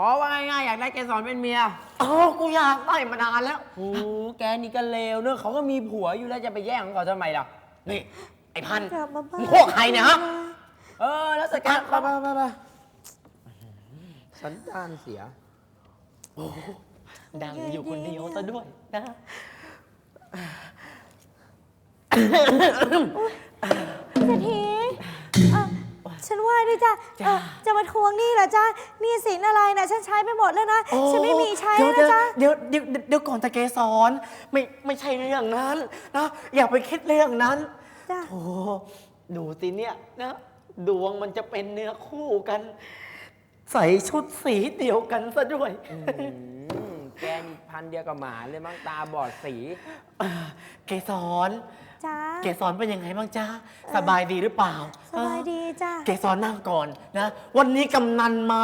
อ๋อว่าง่ายๆอยากได้เกสรเป็นเมียอ๋อกูอยากได้มานานแล้ว โอ้โหแกนี่ก็เลวเนอะเขาก็มีผัวอยู่แล้วจะไปแย่งของเขาทำไมล่ะ นี่ ไอ้พันธุ์กลับมาบ้านมึงพวกใครเนี่ยฮะ เออ แล้วสกัดไปไปไปไปสันดานเสีย ดังอยู่คนเดียวซะด้วยนะเศรษฐีเอ่อ ฉันไหว้ด้วยจ้ะเอ่อจะมาทวงหนี่เหรอจ้ะหนี่สินอะไรนะฉันใช้ไปหมดแล้วนะ โอ้ฉันไม่มีใช้เดี๋ยวแล้วนะจ๊ะ เดี๋ยวเดี๋ยวเดี๋ยวเดี๋ยวก่อนตะเกสอนไม่ไม่ใช่เรื่องนั้นนะอย่าไปคิดเรื่องนั้นจ้ะ โอ้ดูสิเนี่ยนะดวงมันจะเป็นเนื้อคู่กัน ใส่ชุดสีเดียวกันซะด้วยอืมแกนี่พันเดียวกับหมาเลยมั้งตาบอดสีเอ่อเกสร จ้ะเกสรเป็นยังไงบ้างจ้าสบายดีหรือเปล่าสบายดีจ้ะเกสรนั่งก่อนนะ วันนี้กำนันมา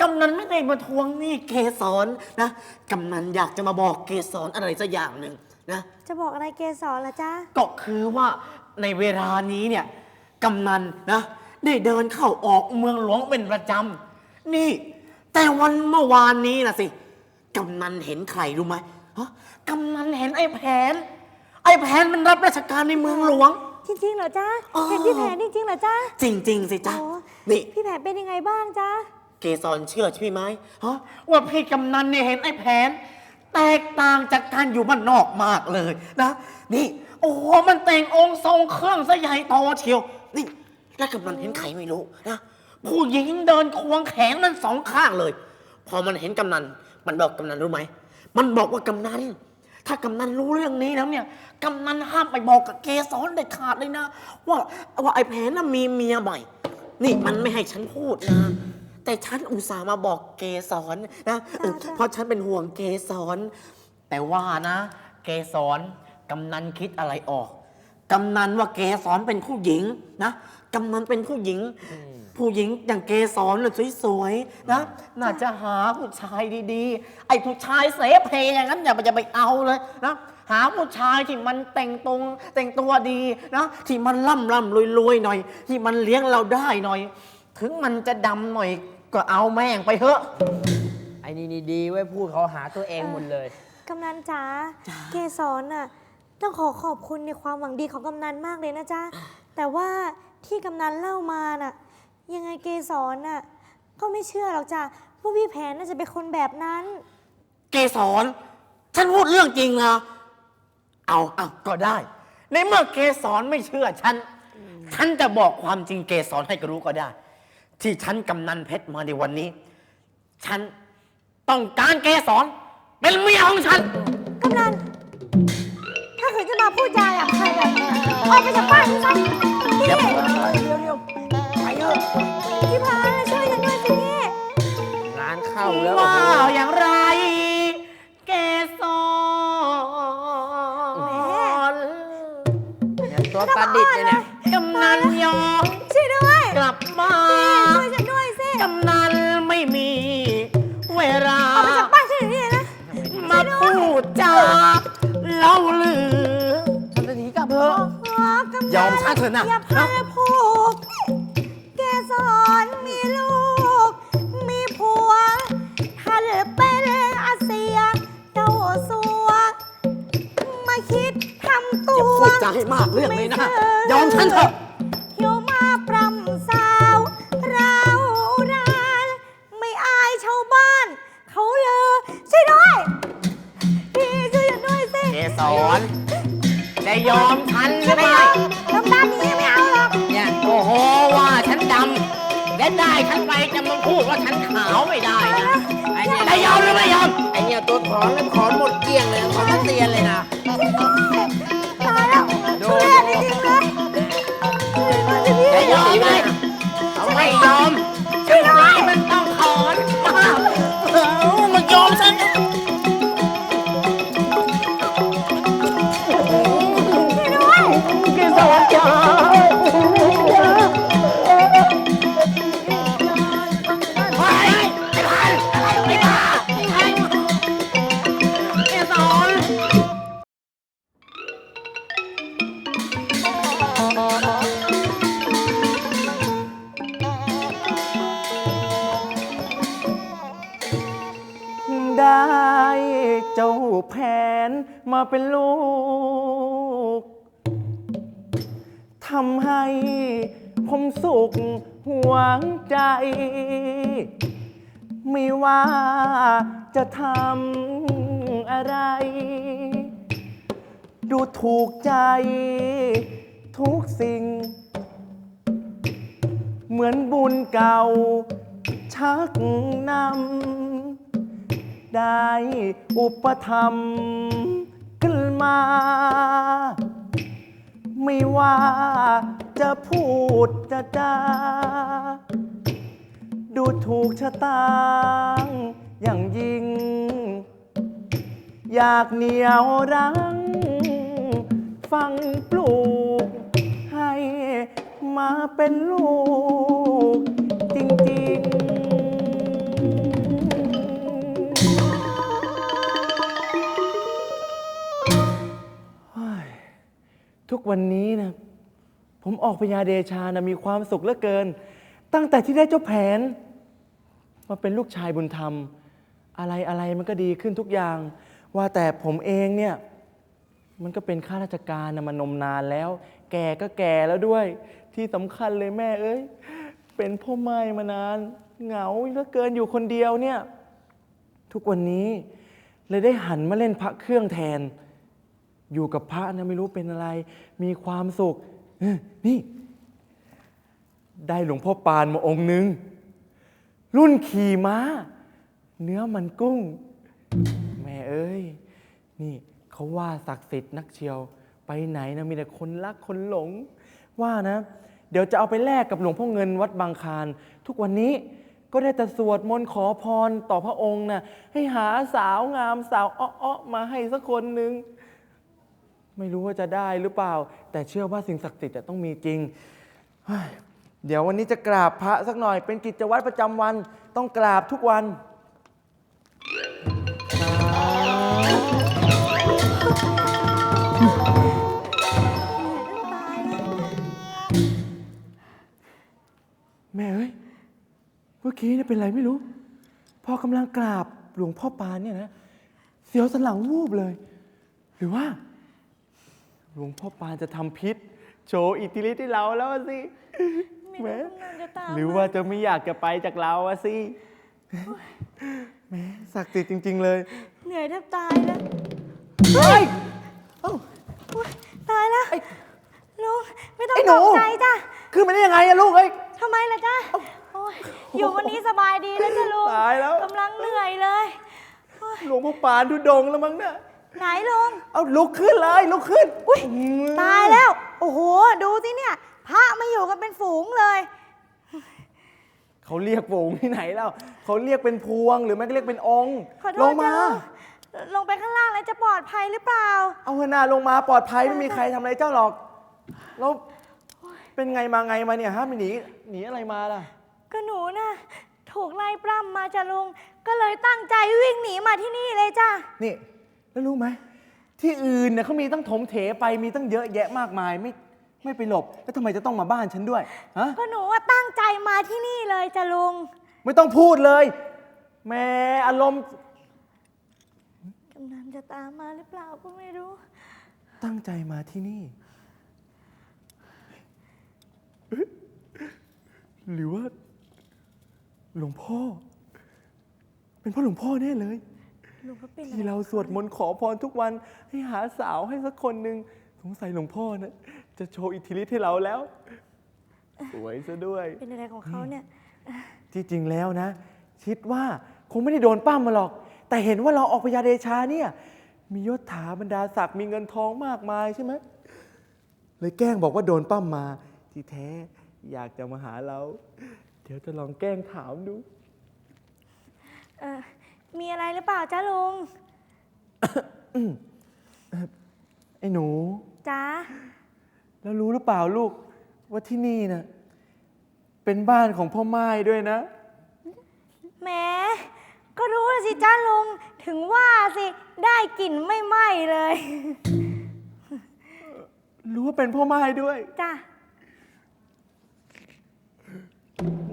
กำนันไม่ได้มาทวงหนี้เกสรนะกำนันอยากจะมาบอกเกสรอะไรสักอย่างหนึ่งนะจะบอกอะไรเกสรล่ะจ้ะก็คือว่าในเวลานี้เนี่ยกำนันนะ ได้เดินเข้าออกเมืองหลวงเป็นประจำนี่ แต่วันเมื่อวานนี้นะสิกำนันเห็นใครรู้ไหมฮะกำนันเห็นไอ้แผน ไอ้แผนมันรับราชการในเมืองหลวง จริงๆเหรอจ้ะอ๋อ เห็นพี่แผนจริงๆเหรอจ้ะจริง ๆ สิจ๊ะ โอ้ นี่ พี่แผนเป็นยังไงบ้างจ้ะเกสรเชื่อใช่ไหมฮะว่าพี่กำนันเนี่ยเห็นไอ้แผน แตกต่างจากการอยู่บ้านนอกมากเลยนะ นี่ โอ้โหมันแต่งองค์ทรงเครื่องซะใหญ่โตเชียว นี่แล้วกำนันเห็นใครไม่รู้นะผู้หญิงเดินควงแขนมันสองข้างเลย พอมันเห็นกำนัน มันบอกกำนันรู้ไหม มันบอกว่ากำนัน ถ้ากำนันรู้เรื่องนี้แล้วเนี่ยกำนันห้ามไปบอกกับเกสรเด็ดขาดเลยนะ ว่าว่าไอ้แผนน่ะมีเมียใหม่ นี่มันไม่ให้ฉันพูดนะ แต่ฉันอุตส่าห์มาบอกเกสรนะเออจ้ะเพราะฉันเป็นห่วงเกสรแต่ว่านะ เกสรกำนันคิดอะไรออก กำนันว่าเกสรเป็นผู้หญิงนะ กำนันเป็นผู้หญิง ผู้หญิงอย่างเกสรน่ะสวยๆนะ น่าจะหาผู้ชายดีๆ ไอ้ผู้ชายเสเพอย่างนั้นอย่าไปจะไปเอาเลยนะ หาผู้ชายที่มันแต่งตรงแต่งตัวดีนะ ที่มันล่ำล่ำรวยรวยๆหน่อย ที่มันเลี้ยงเราได้หน่อย ถึงมันจะดำหน่อยก็เอาแม่งไปเถอะ ไอ้นี่นี่ดีไว้ยพูดเขาหาตัวเองหมดเลย กำนันจ๋าเกสรน่ะต้องขอขอบคุณในความหวังดีของกำนันมากเลยนะจ๊ะ แต่ว่าที่กำนันเล่ามาน่ะ ยังไงเกสรน่ะก็ไม่เชื่อหรอกจ้ะว่าพี่แผนน่าจะเป็นคนแบบนั้น เกสรฉันพูดเรื่องจริงนะเอาเอาก็ได้ ในเมื่อเกสรไม่เชื่อฉัน ฉันจะบอกความจริงเกสรให้รู้ก็ได้ ที่ฉันกำนันเพชรมาในวันนี้ ฉันต้องการเกสรเป็นเมียของฉัน กำนัน ถ้าเกิดจะมาพูดจาหยาบคายแบบนี้ออกไปจากบ้านฉันซะพี่านเข้าแล้วว่าโอ้โห อย่างไร จาให้มากเรื่องเลยนะ ยอมฉันเถอะเที่ยวมาปรำสาวเรารานไม่อายชาวบ้าน เขาเลยช่วยด้วย พี่ช่วยฉันด้วยสิเกสรจะยอมฉันหรือไม่ไม่เอาน้ำตาลนี้ไม่เอาหรอก เนี่ยโอ้โหว่าฉันดำและได้ฉันไปจะมาพูดว่าฉันขาวไม่ได้นะไอ้เนี่ยจะยอมหรือไม่ยอมไอ้เนี่ยตัวถอนแล้วถอนหมดเกลี้ยงเลยถอนมาเตียนเลยนะ ใจ ทุกสิ่ง เหมือนบุญเก่า ชักนำ ได้อุปธรรมขึ้นมา ไม่ว่าจะพูดจะจาดูถูกชะตาอย่างยิ่ง อยากเหนียวรั้ง ฟังปลูก ให้มาเป็นลูก จริงๆเฮ้ยทุกวันนี้นะ ผมออกพญาเดชานะมีความสุขเหลือเกิน ตั้งแต่ที่ได้เจ้าแผน มาเป็นลูกชายบุญธรรม อะไรอะไรมันก็ดีขึ้นทุกอย่าง ว่าแต่ผมเองเนี่ย มันก็เป็นข้าราชการนะมานมนานแล้ว แก่ก็แก่แล้วด้วย ที่สำคัญเลยแม่เอ้ย เป็นพ่อไม้มานาน เหงาเหลือเกินอยู่คนเดียวเนี่ย ทุกวันนี้เลยได้หันมาเล่นพระเครื่องแทน อยู่กับพระนะไม่รู้เป็นอะไร มีความสุขเออนี่ ได้หลวงพ่อปานมาองค์หนึ่ง รุ่นขี่ม้า เนื้อมันกุ้ง แม่เอ้ย นี่ เขาว่าศักดิ์สิทธิ์นักเชียว ไปไหนนะมีแต่คนรักคนหลง ว่านะ เดี๋ยวจะเอาไปแลกกับหลวงพ่อเงินวัดบางคาร ทุกวันนี้ก็ได้แต่สวดมนต์ขอพรต่อพระองค์นะให้หาสาวงามสาวอ้อๆมาให้สักคนหนึ่งไม่รู้ว่าจะได้หรือเปล่า แต่เชื่อว่าสิ่งศักดิ์สิทธิ์จะต้องมีจริงเฮ้ยเดี๋ยววันนี้จะกราบพระสักหน่อยเป็นกิจวัตรประจำวัน ต้องกราบทุกวัน แม่เอ้ยเมื่อกี้เนี่ยเป็นไรไม่รู้ พอกำลังกราบหลวงพ่อปานเนี่ยนะเสียวสันหลังวูบเลย หรือว่า หลวงพ่อปานจะทำพิษ โชว์อิทธิฤทธิ์ให้เราแล้วอะสิไม่แหมรู้กำนันจะตามหรือว่าจะไม่อยากจะไปจากเราอะสิแหมศักดิ์สิทธิ์จริง ๆ เลยเหนื่อยแทบตายแล้วเฮ้ยอุ๊ยตายแล้วลุงไม่ต้องไอ้หนูตกใจจ้ะ ขึ้นมาได้ยังไงอะลูกเอ้ย ทำไมล่ะจ๊ะโอ้ยอยู่วันนี้สบายดีแล้วจ้ะลุงตายแล้ว กำลังเหนื่อยเลย หลวงพ่อปานทุดงค์แล้วมั้งเนี่ยไหนลุง เอาลุกขึ้นเลยลุกขึ้นอุ้ยตายแล้ว โอ้โห ดูสิเนี่ย พระมาอยู่กันเป็นฝูงเลย เขาเรียกฝูงที่ไหนแล้วเขาเรียกเป็นพวงหรือไม่ก็เรียกเป็นองค์ขอโทลษงมา จ้ะลุงลงไปข้างล่างแล้วจะปลอดภัยหรือเปล่า เอาเถอะนาลงมาปลอดภัยไม่มีใครทำอะไรเจ้าหรอก แล้ว เป็นไงมาไงมาเนี่ยฮะไม่หนีหนีอะไรมาล่ะ ก็หนูน่ะถูกไล่ปล้ำมาจ้ะลุง ก็เลยตั้งใจวิ่งหนีมาที่นี่เลยจ้ะ นี่แล้วรู้ไหมที่อื่นเนี่ยเขามีตั้งถมเถไปมีตั้งเยอะแยะมากมายไม่ไม่ไปหลบ แล้วทำไมจะต้องมาบ้านฉันด้วยฮะก็หนูว่าตั้งใจมาที่นี่เลยจ้ะลุง ไม่ต้องพูดเลยแหม่อารมณ์กำนันจะตามมาหรือเปล่าก็ไม่รู้ ตั้งใจมาที่นี่ หรือว่า หลวงพ่อ เป็นเพ่อหลวงพ่อแน่เลยลุงก็เป็นอะไรที่เราสวดมนต์ขอพรทุกวันให้หาสาวให้สักคนหนึ่งสงสัยหลวงพ่อนะจะโชว์อิทธิฤทธิ์ให้เราแล้ว สวยซะด้วย เป็นอะไรของเขาเนี่ยที่จริงแล้วนะ คิดว่าคงไม่ได้โดนป้ามมาหรอก แต่เห็นว่าเราออกพยาเดชาเนี่ย มียศถาบรรดาศักดิ์มีเงินทองมากมายใช่ไหมเลยแกล้งบอกว่าโดนป้ามมาที่แท้ อยากจะมาหาเรา เดี๋ยวจะลองแกล้งถามดู เออมีอะไรหรือเปล่าจ้าลุงไอ้หนู จ้าแล้วรู้หรือเปล่าลูก ว่าที่นี่นะ่ะเป็นบ้านของพ่อไม้ด้วยนะ แหม ก็รู้แล้วสิจ้าลุง ถึงว่าสิ ได้กลิ่นไม่ไหม้เลย รู้ว่าเป็นพ่อไม้ด้วย จ้า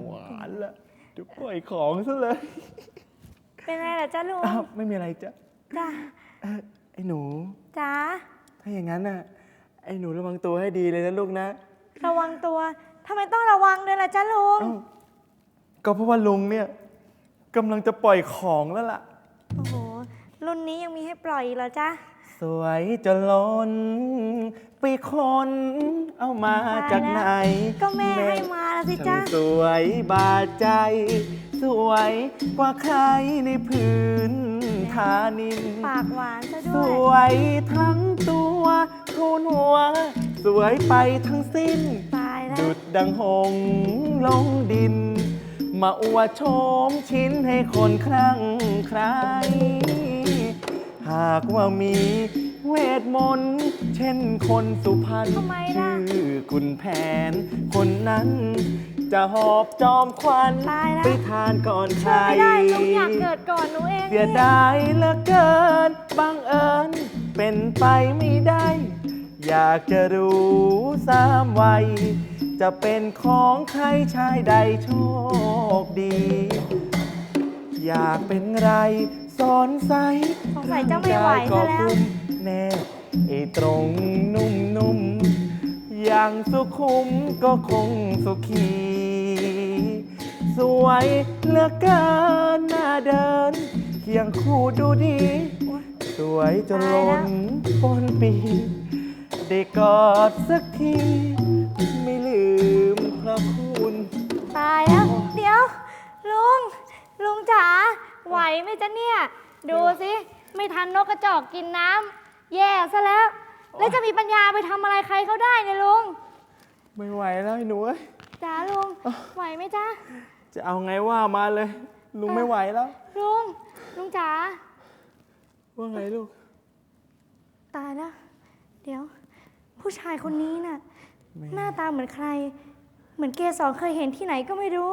หวานละจะปล่อยของซะเลยไปเป็นไรเหรอจ้าลุงอ้าวไม่มีอะไรจ้ะจ้าเอ่อไอ้หนู จ้าถ้าอย่างนั้นน่ะ ไอ้หนูระวังตัวให้ดีเลยนะลูกนะระวังตัวทำไมต้องระวังด้วยล่ะจ้าลุง เอ้าก็เพราะว่าลุงเนี่ยกำลังจะปล่อยของแล้วล่ะ โอ้โห รุ่นนี้ยังมีให้ปล่อยอีกเหรอจ๊ะ สวยจนล้น ไปคนเอามาจากไหน ก็แม่ให้มาแล้วสิฉัจ๊ะนสวยบาดใจ สวยกว่าใครในพื้นฐานิน ปากหวานซะสด้วย วยทั้งตัวทูนหัว สวยไปทั้งสิ้น ตายแล้ว ดุดดังหงส์ลงดิน มาอวดโชมชิ้นให้คนคลั่งใคร หากว่ามี เวทมนต์เช่นคนสุพรรณทำไมล่ะ ชื่อคุณแผน คนนั้น จะหอบจอมควันตายแล้ว ไปทานก่อนใคร ช่วยไม่ได้ลุงอยากเกิดก่อนหนูเองเสียนี่ดายเหลือเกิน บังเอิญ เป็นไปไม่ได้ อยากจะรู้สามวัย จะเป็นของใครชายใดโชคดี อยากเป็นไรสอนใสสงสัยจะไม่ไหวซะแล้วก็คุ้ม แน่ไอ้ตรงนุ่มๆอย่างสุขุมก็คงสุขี สวยเหลือเกินหน้าเดินเคียงคู่ดูดี สวยจนล้นปนปี ได้กอดสักที ไม่ลืมพระคุณตายแล้ว เดี๋ยว ลุง ลุงจ๋าไหวไหมจ๊ะเนี่ย ดูสิ ไม่ทันนกกระจอกกินน้ำ แย่ซะแล้ว แล้วจะมีปัญญาไปทำอะไรใครเขาได้เนี่ยลุงไม่ไหวแล้วไอ้หนูเอ้ยจ๋าลุง ไหวไหมจ๊ะ จะเอาไงว่ามาเลย ลุงไม่ไหวแล้ว ลุง ลุงจ๋า ว่าไงลูก ตายแล้ว เดี๋ยว ผู้ชายคนนี้น่ะหน้าตาเหมือนใคร เหมือนเกสรเคยเห็นที่ไหนก็ไม่รู้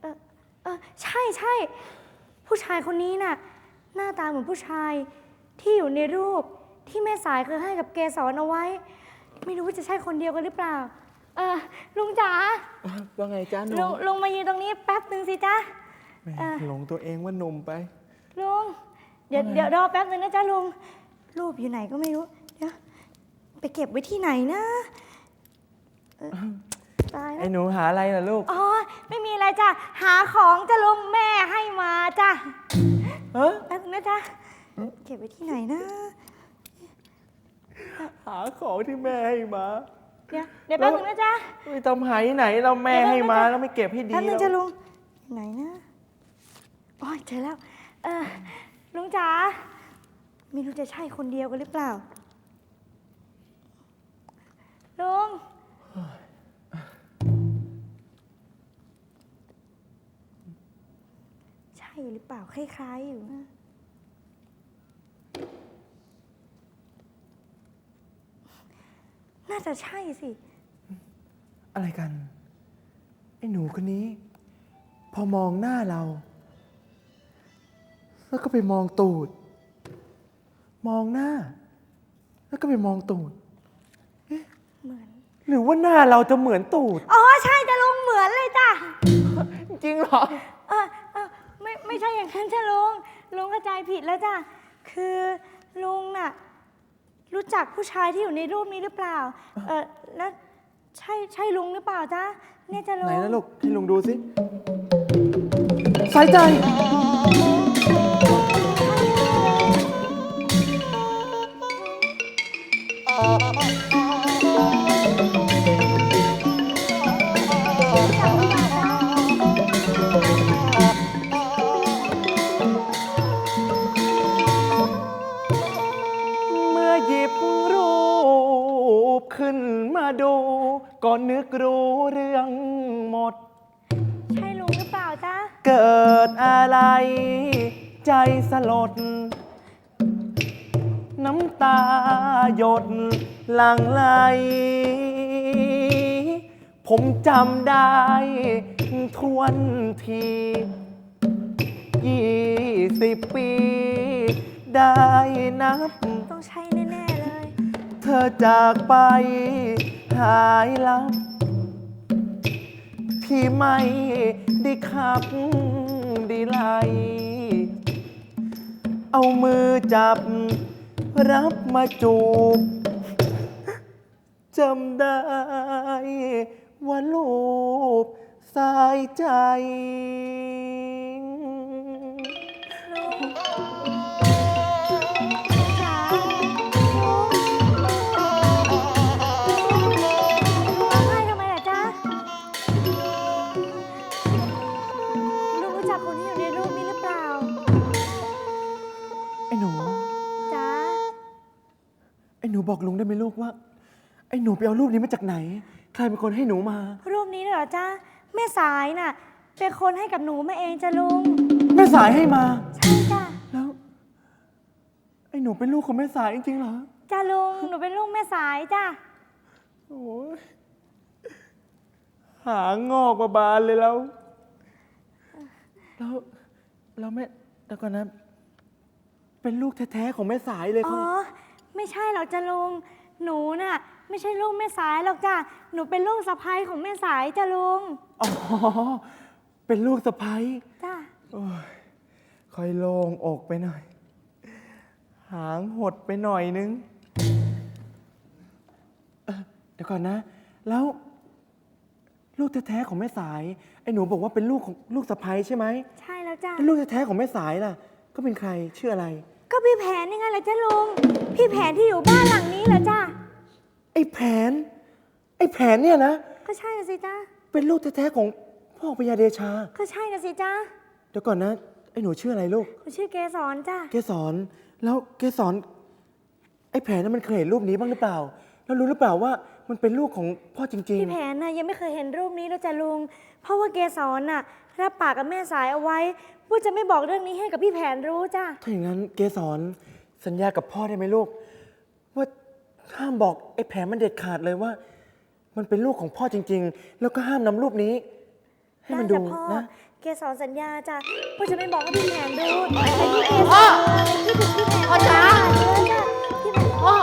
เออเออใช่ใช่ ผู้ชายคนนี้น่ะ หน้าตาเหมือนผู้ชายที่อยู่ในรูป ที่แม่สายเคยให้กับเกสรเอาไว้ ไม่รู้ว่าจะใช่คนเดียวกันหรือเปล่า เออลุงจ๋าว่าไงจ้าหลุนุ่งมลุงมายืนตรงนี้แป๊บหนึ่งสิจ๊ะ แหม่เออ หลงตัวเองว่าหนุ่มไป ลุง เดี๋ยวเดี๋ยวรอแป๊บหนึ่งนะจ๊ะลุง รูปอยู่ไหนก็ไม่รู้ เดี๋ยว ไปเก็บไว้ที่ไหนนะเออตายแล้ไอ้วหนูหาอะไรล่ะลูก อ๋อ ไม่มีอะไรจ้ะ หาของจะลุงแม่ให้มาจ้ะ เฮ้ย แป๊บนึงนะจ๊ะ เก็บไว้ที่ไหนนะ หาของที่แม่ให้มา เดี๋ยวเดี๋ยวแป๊บนึงนะจ๊ะไม่ต้องหายไหนเราแม่ให้มาแล้วไม่เก็บให้ดีแป๊บนึงหรจะอกลุงอยู่ไหนนะโอ้ยเจอแล้ว เออลุงจ๋าไม่รู้จะใช่คนเดียวกันหรือเปล่า ลุง ใช่หรือเปล่าคล้ายๆอยู่นะ น่าจะใช่สิ อะไรกัน ไอ้หนูคนนี้ พอมองหน้าเรา แล้วก็ไปมองตูด มองหน้า แล้วก็ไปมองตูด เหมือน หรือว่าหน้าเราจะเหมือนตูด อ๋อ ใช่จะลุงเหมือนเลยจ้ะ จริงเหรอ เออเออไม่ไม่ใช่อย่างนั้นจ้ะลุงลุงเข้าใจผิดแล้วจ้ะคือลุงน่ะ รู้จักผู้ชายที่อยู่ในรูปนี้หรือเปล่า เออแล้วใช่ใช่ลุงหรือเปล่าจ๊ะเนี่ยจ้ะลุงไหนนะลูกให้ลุงดูสิสายใจ ใจสลด น้ำตาหยดหลังไหล ผมจำได้ทวนทียี่สิบปี ได้นับ ต้องใช่แน่ ๆ เลย เธอจากไปหายลับพี่ไม่ได้ขับได้ไล่ เอามือจับ รับมาจูบจำได้ว่าลูบสายใจ บอกลุงได้ไหมลูกว่า ไอ้หนูไปเอารูปนี้มาจากไหน ใครเป็นคนให้หนูมา รูปนี้เหรอจ๊ะแม่สายน่ะ เป็นคนให้กับหนูมาเองจ้ะลุงแม่สายให้มา ใช่จ้ะแล้ว ไอ้หนูเป็นลูกของแม่สายจริงๆเหรอ จ้ะลุงหนูเป็นลูกแม่สายจ้ะโอ้ยหางอกมาบานเลยแล้ว แล้วแล้วแม่แต่ก่อนนะ เป็นลูกแท้ๆของแม่สายเลยอ๋เขาอ ไม่ใช่หรอกจ้ะลุง หนูน่ะ ไม่ใช่ลูกแม่สายหรอกจ้ะ หนูเป็นลูกสะใภ้ของแม่สายจ้ะลุง อ๋อ เป็นลูกสะพ้ยจ้ะ โอ้ยค่อยโล่งอกไปหน่อย หางหดไปหน่อยนึงเอ่อเดี๋ยวก่อนนะ แล้ว ลูกแท้ๆของแม่สาย ไอ้หนูบอกว่าเป็นลูกของลูกสะพ้ยใช่ไหม ใช่แล้วจ้ะ แล้วลูกแท้ๆของแม่สายล่ะ ก็เป็นใครชื่ออะไร ก็พี่แผนยังไงล่ะจ้ะลุง พี่แผนที่อยู่บ้านหลังนี้เหรอจ้ะไอ้แผน ไอ้แผนเนี่ยนะ ก็ใช่นะสิจ้ะเป็นลูกแท้ๆของพ่อพญาเดชา ก็ใช่นะสิจ้ะเดี๋ยวก่อนนะ ไอ้หนูชื่ออะไรลูก หนูชื่อเกสรจ้ะเกสรแล้วเกสรไอ้แผนนั้นมันเคยเห็นรูปนี้บ้างหรือเปล่า แล้วรู้หรือเปล่าว่า มันเป็นลูกของพ่อจริง พี่แผนน่ะยังไม่เคยเห็นรูปนี้แล้วจ้ะลุง เพราะว่าเกสรน่ะรับปากกับแม่สายเอาไว้ว่าจะไม่บอกเรื่องนี้ให้กับพี่แผนรู้จ้ะ ๆ ถ้าอย่างนั้นเกสรสัญญากับพ่อได้ไหมลูก ว่าห้ามบอกไอ้แผนมันเด็ดขาดเลยว่า มันเป็นลูกของพ่อจริง ๆ แล้วก็ห้ามนำรูปนี้ ให้มันได้ดูจ้ะพ่อ นะ เกสรสัญญาจ้ะว่าจะไม่บอกให้พี่แผนรู้แต่พี่เกสรพี่ถึงพี่แผนพ่อจ๋าพี่แผนพ่อ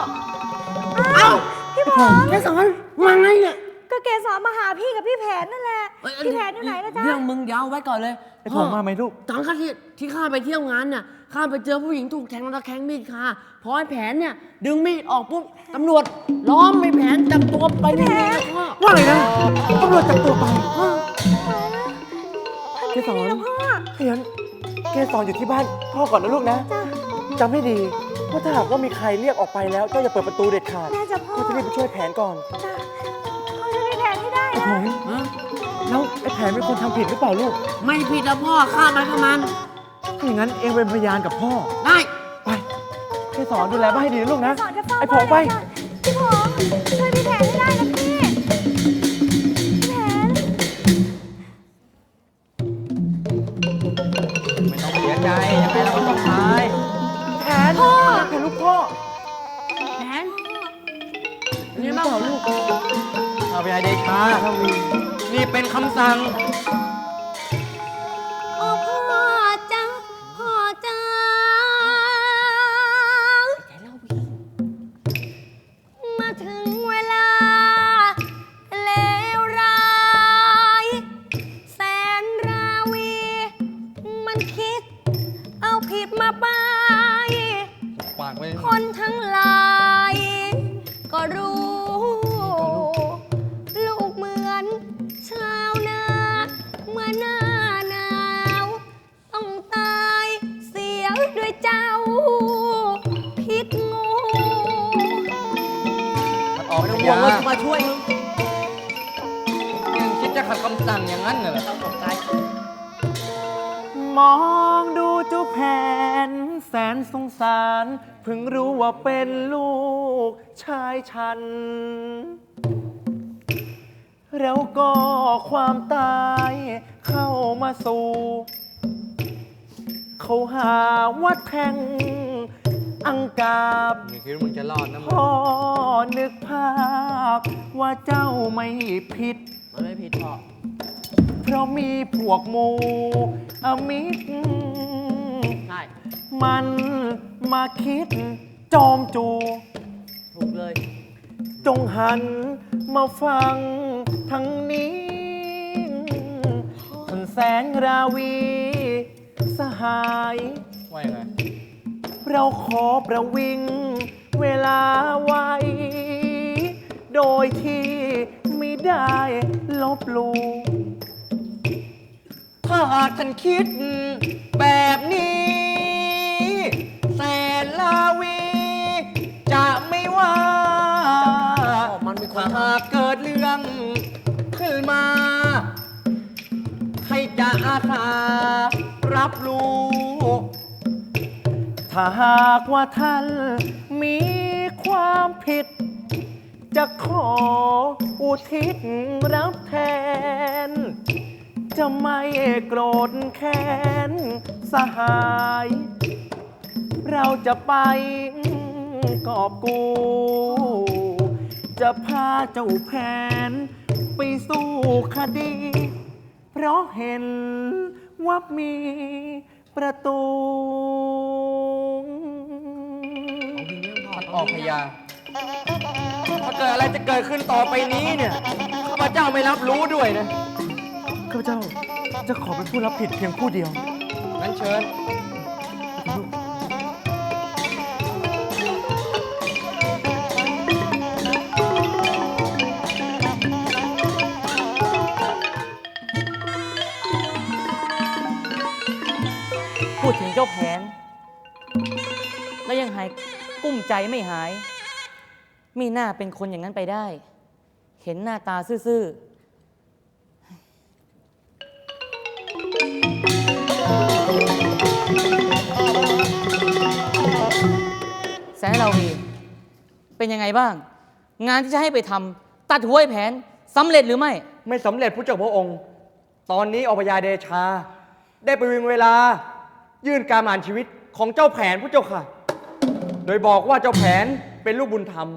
เอ้า พี่หมอแกสอนมาไงเนี่ยก็เกสรมาหาพี่กับพี่แผนนั่นแหละ เอ้ยพี่แผนอยู่ไหนล่ะจ๊ะ เรื่องมึงเดี๋ยวเอาไว้ก่อนเลยไอ้ทองมาไหมลูก ตอนข้าที่ที่ข้าไปเที่ยวงานเนี่ยข้าไปเจอผู้หญิงถูกแทงแล้วตะแคงมีดคาพอไอ้แผนเนี่ยดึงมีดออกปุ๊บตำรวจล้อมไอ้แผนจับตัวไปนี่เลยพ่อว่าอะไรนะตำรวจจับตัวไปเกสรทำยังไงล่ะพ่อเฮียนเกสรอยู่ที่บ้าน พ่อก่อนนะลูกนะ จ้ะ จำให้ดีว่าถ้าหากว่ามีใครเรียกออกไปแล้วก็อย่าเปิดประตูเด็ดขาดได้จ้ะพ่อก็จะรีบไปช่วยแผนก่อนจ้ะพ่อจะพี่แผนให้ได้ไอ้นะผงฮะแล้วไอ้แผนเป็นคนทำผิดหรือเปล่าลูกไม่ผิดแล้วพ่อข้าไปกับมัน ถ้าอย่างนั้นเองเป็นพยานกับพ่อ ได้ ไปเกสรดูแลบ้านให้ดีนะลูกนะ สอนจะเฝ้าไอ้ผงไปบ้านเลยจ้ะ เอาไปให้เดชานี่เป็นคำสั่ง ขัดคำสั่งอย่างนั้นเหรอต้องตกใจมองดูเจ้าแผน แสนสงสาร เพิ่งรู้ว่าเป็นลูกชายฉัน แล้วก็ความตายเข้ามาสู่ เขาหาว่าแทงอังกาบ มึงคิดว่ามึงจะรอดนะมึง พ่อนึกภาพว่าเจ้าไม่ผิด มันไม่ผิดพ่อเพราะมีพวกหมูอมิตร ใช่มันมาคิดจอมจู ถูกเลย จงหันมาฟังทั้งนี้ท่านแสงราวี สหาย ว่ายังไงเราขอประวิงเวลาไว้ โดยที่ไม่ได้ ลบหลู่ถ้าหากท่านคิดแบบนี้ แสนลาวี จะไม่ว่า มันมีคนถ้าหากเกิดเรื่องขึ้นมา ให้จะอาสารับรู้ ถ้าหากว่าท่านมีความผิด จะขออุทิศรับแทน จะไม่โกรธแค้นสหาย เราจะไปกอบกู จะพาเจ้าแผน ไปสู้คดี เพราะเห็นว่ามีประตูท่านออกพยาถ้า เกิดอะไรจะเกิดขึ้นต่อไปนี้เนี่ยข้าพเจ้าไม่รับรู้ด้วยนะข้าพเจ้าจะขอเป็นผู้รับผิดเพียงผู้เดียว งั้นเชิญ พูดถึงเจ้าแผน แล้วยังหายกุ้มใจไม่หาย มีหน้าเป็นคนอย่างนั้นไปได้ เห็นหน้าตาซื่อๆแสนเราวีเป็นยังไงบ้าง งานที่จะให้ไปทำตัดหัวไอ้แผนสำเร็จหรือไม่ ไม่สำเร็จผู้เจ้าพระองค์ ตอนนี้อพยาเดชา ได้ไปวิงเวลา ยื่นการหมานชีวิตของเจ้าแผนผู้เจ้าค่ะ โดยบอกว่าเจ้าแผนเป็นลูกบุญธรรม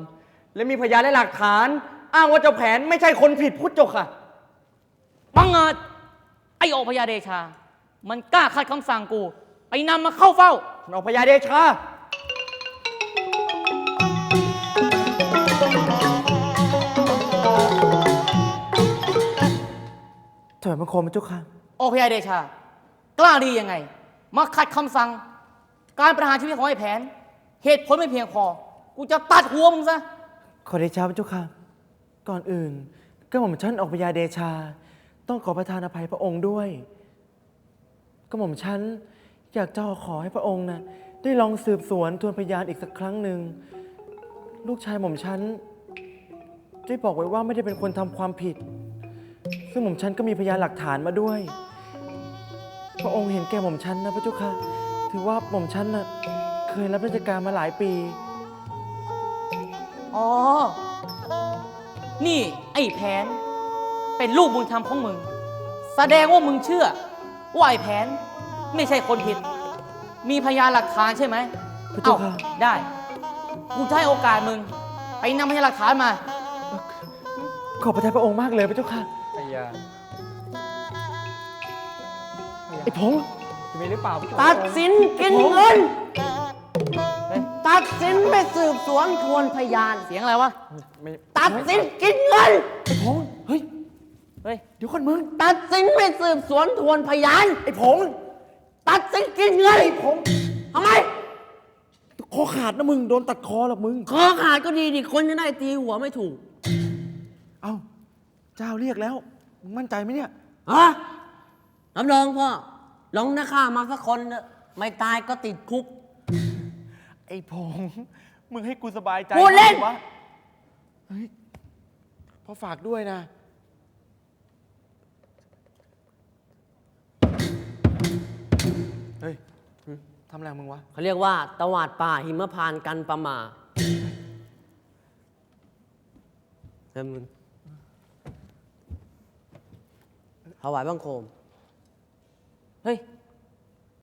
และมีพยานและหลักฐาน อ้างว่าเจ้าแผนไม่ใช่คนผิดผู้เจ้าค่ะบังเอิญไอ้โอพยาเดชา มันกล้าขัดคำสั่งกู ไปนำมาเข้าเฝ้าท่านอพยาเดชา ถวายบังคมพระเจ้าค่ะ โอพยาเดชา กล้าดียังไง มาขัดคำสั่ง การประหารชีวิตของไอ้แผน เหตุผลไม่เพียงพอ กูจะตัดหัวมึงซะ ขอเดชาพระเจ้าค่ะ ก่อนอื่น ก็หม่อมฉันออกพยาเดชา ต้องขอประทานอภัยพระองค์ด้วย ก็หม่อมฉันอยากจะขอให้พระองค์นะได้ลองสืบสวนทวนพยานอีกสักครั้งหนึ่ง ลูกชายหม่อมฉันได้บอกไว้ว่าไม่ได้เป็นคนทำความผิด ซึ่งหม่อมฉันก็มีพยานหลักฐานมาด้วย พระองค์เห็นแก่หม่อมฉันนะพระเจ้าค่ะ ถือว่าหม่อมฉันนะเคยรับราชการมาหลายปี อ๋อ นี่ไอ้แผน เป็นลูกบุญธรรมของมึง แสดงว่ามึงเชื่อ ว่าไอ้แผน ไม่ใช่คนผิด มีพยานหลักฐานใช่ไหมพระเจ้าเอ้าค่ะได้ กูจะให้โอกาสมึง ไปนำพยานหลักฐานมา ขอบพระทัยพระองค์มากเลยพระเจ้าค่ะ พยาไอ้พงษ์ จะมีหรือเปล่าผู้เจ้าตัดสินกินเงิน ตัดสินไม่สืบสวนทวนพยาน เสียงอะไรวะ ไม่ตัดสินกินเงิน ไอ้พงษ์เฮ้ย เฮ้ย เดี๋ยวก่อนมึง ตัดสินไม่สืบสวนทวนพยาน ไอ้พงษ์ตัดสินกินเงินไอ้พงษ์ทำไมคอขาดนะมึง โดนตัดคอหรอกมึง คอขาดก็ดีดิคนจะได้ตีหัวไม่ถูกเอ้า เจ้าเรียกแล้ว มึงมั่นใจไหมเนี่ย ฮะรับรองพ่อลองนะข้ามาสักคนเถอะไม่ตายก็ติดคุก ไอ้พงษ์มึงให้กูสบายใจพูดเล่นหน่อยวะเฮ้ยพอฝากด้วยนะ เฮ้ยทำอะไรของมึงวะ เขาเรียกว่าตวาดป่าหิมพานต์กันประมาเริ่มมึงถวายบังคม เฮ้ย